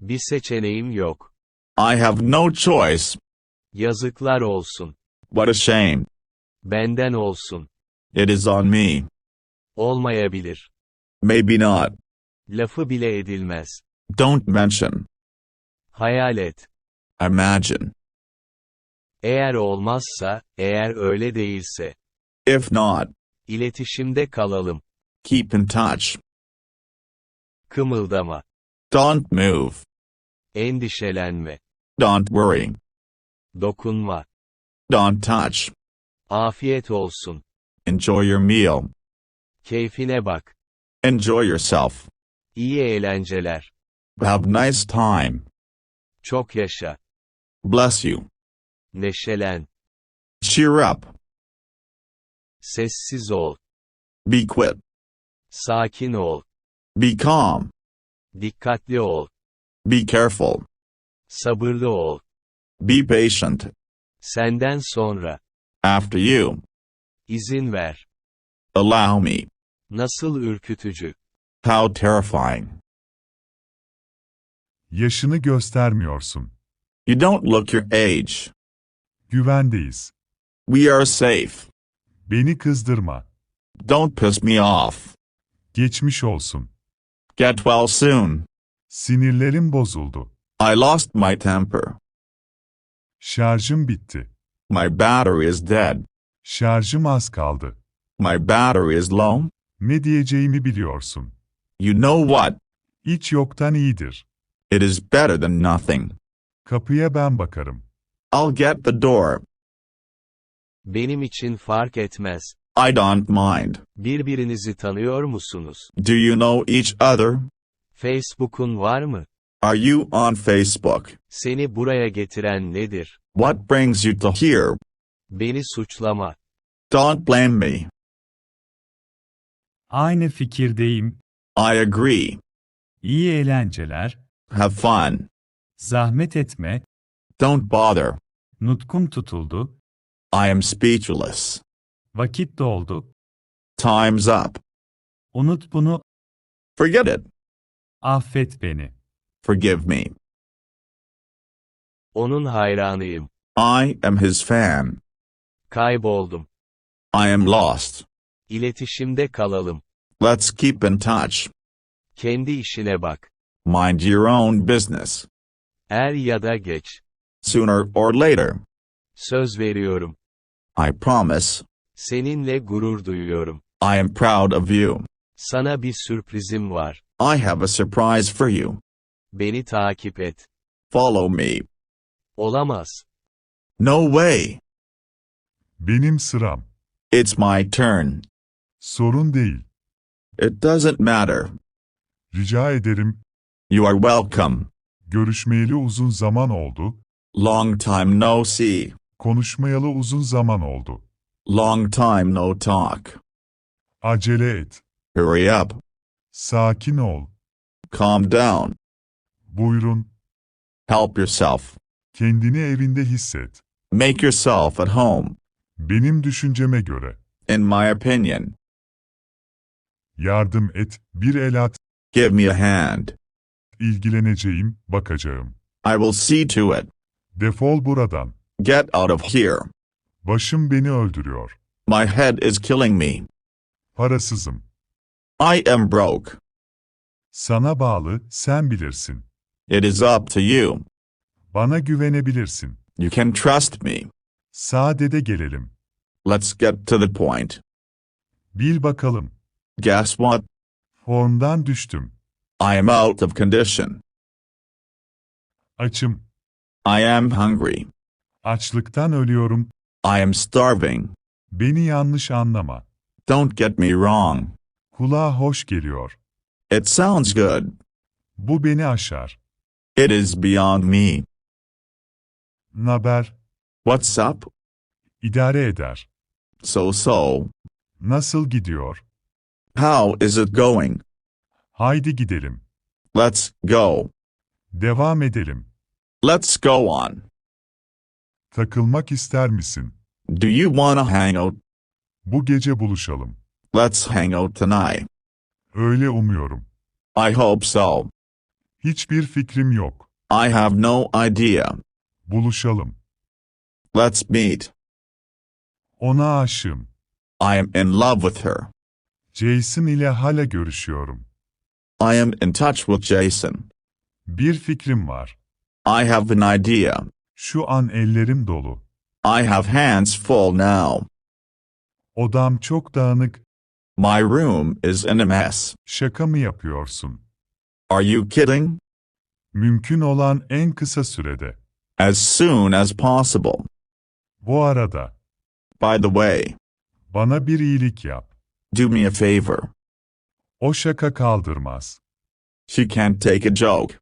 Bir seçeneğim yok. I have no choice. Yazıklar olsun. What a shame. Benden olsun. It is on me. Olmayabilir. Maybe not. Lafı bile edilmez. Don't mention. Hayal et. Imagine. Eğer olmazsa, eğer öyle değilse, If not, iletişimde kalalım. keep in touch. Kımıldama. Don't move. Endişelenme. Don't worry. Dokunma. Don't touch. Afiyet olsun. Enjoy your meal. Keyfine bak. Enjoy yourself. İyi eğlenceler. Have nice time. Çok yaşa. Bless you. Neşelen. Cheer up. Sessiz ol. Be quiet. Sakin ol. Be calm. Dikkatli ol. Be careful. Sabırlı ol. Be patient. Senden sonra. After you. İzin ver. Allow me. Nasıl ürkütücü. How terrifying. Yaşını göstermiyorsun. You don't look your age. Güvendeyiz. We are safe. Beni kızdırma. Don't piss me off. Geçmiş olsun. Get well soon. Sinirlerim bozuldu. I lost my temper. Şarjım bitti. My battery is dead. Şarjım az kaldı. My battery is low. Ne diyeceğimi biliyorsun. You know what? Hiç yoktan iyidir. It is better than nothing. Kapıya ben bakarım. I'll get the door. Benim için fark etmez. I don't mind. Birbirinizi tanıyor musunuz? Do you know each other? Facebook'un var mı? Are you on Facebook? Seni buraya getiren nedir? What brings you to here? Beni suçlama. Don't blame me. Aynı fikirdeyim. I agree. İyi eğlenceler. Have fun. Zahmet etme. Don't bother. Nutkum tutuldu. I am speechless. Vakit doldu. Time's up. Unut bunu. Forget it. Affet beni. Forgive me. Onun hayranıyım. I am his fan. Kayboldum. I am lost. İletişimde kalalım. Let's keep in touch. Kendi işine bak. Mind your own business. Er ya da geç. Sooner or later. Söz veriyorum. I promise. Seninle gurur duyuyorum. I am proud of you. Sana bir sürprizim var. I have a surprise for you. Beni takip et. Follow me. Olamaz. No way. Benim sıram. It's my turn. Sorun değil. It doesn't matter. Rica ederim. You are welcome. Görüşmeyeli uzun zaman oldu. Long time no see. Konuşmayalı uzun zaman oldu. Long time no talk. Acele et. Hurry up. Sakin ol. Calm down. Buyurun. Help yourself. Kendini evinde hisset. Make yourself at home. Benim düşünceme göre. In my opinion. Yardım et, bir el at. Give me a hand. İlgileneceğim, bakacağım. I will see to it. Defol buradan. Get out of here. Başım beni öldürüyor. My head is killing me. Parasızım. I am broke. Sana bağlı, sen bilirsin. It is up to you. Bana güvenebilirsin. You can trust me. Sadede gelelim. Let's get to the point. Bil bakalım. Guess what? Formdan düştüm. I am out of condition. Açım. I am hungry. Açlıktan ölüyorum. I am starving. Beni yanlış anlama. Don't get me wrong. Kulağa hoş geliyor. It sounds good. Bu beni aşar. It is beyond me. Naber, What's up? idare eder. So so. Nasıl gidiyor? How is it going? Haydi gidelim. Let's go. Devam edelim. Let's go on. Takılmak ister misin? Do you wanna hang out? Bu gece buluşalım. Let's hang out tonight. Öyle umuyorum. I hope so. Hiçbir fikrim yok. I have no idea. Buluşalım. Let's meet. Ona aşığım. I am in love with her. Jason ile hala görüşüyorum. I am in touch with Jason. Bir fikrim var. I have an idea. Şu an ellerim dolu. I have hands full now. Odam çok dağınık. My room is in a mess. Şaka mı yapıyorsun? Are you kidding? Mümkün olan en kısa sürede. As soon as possible. Bu arada, By the way, bana bir iyilik yap. do me a favor. O şaka kaldırmaz. She can't take a joke.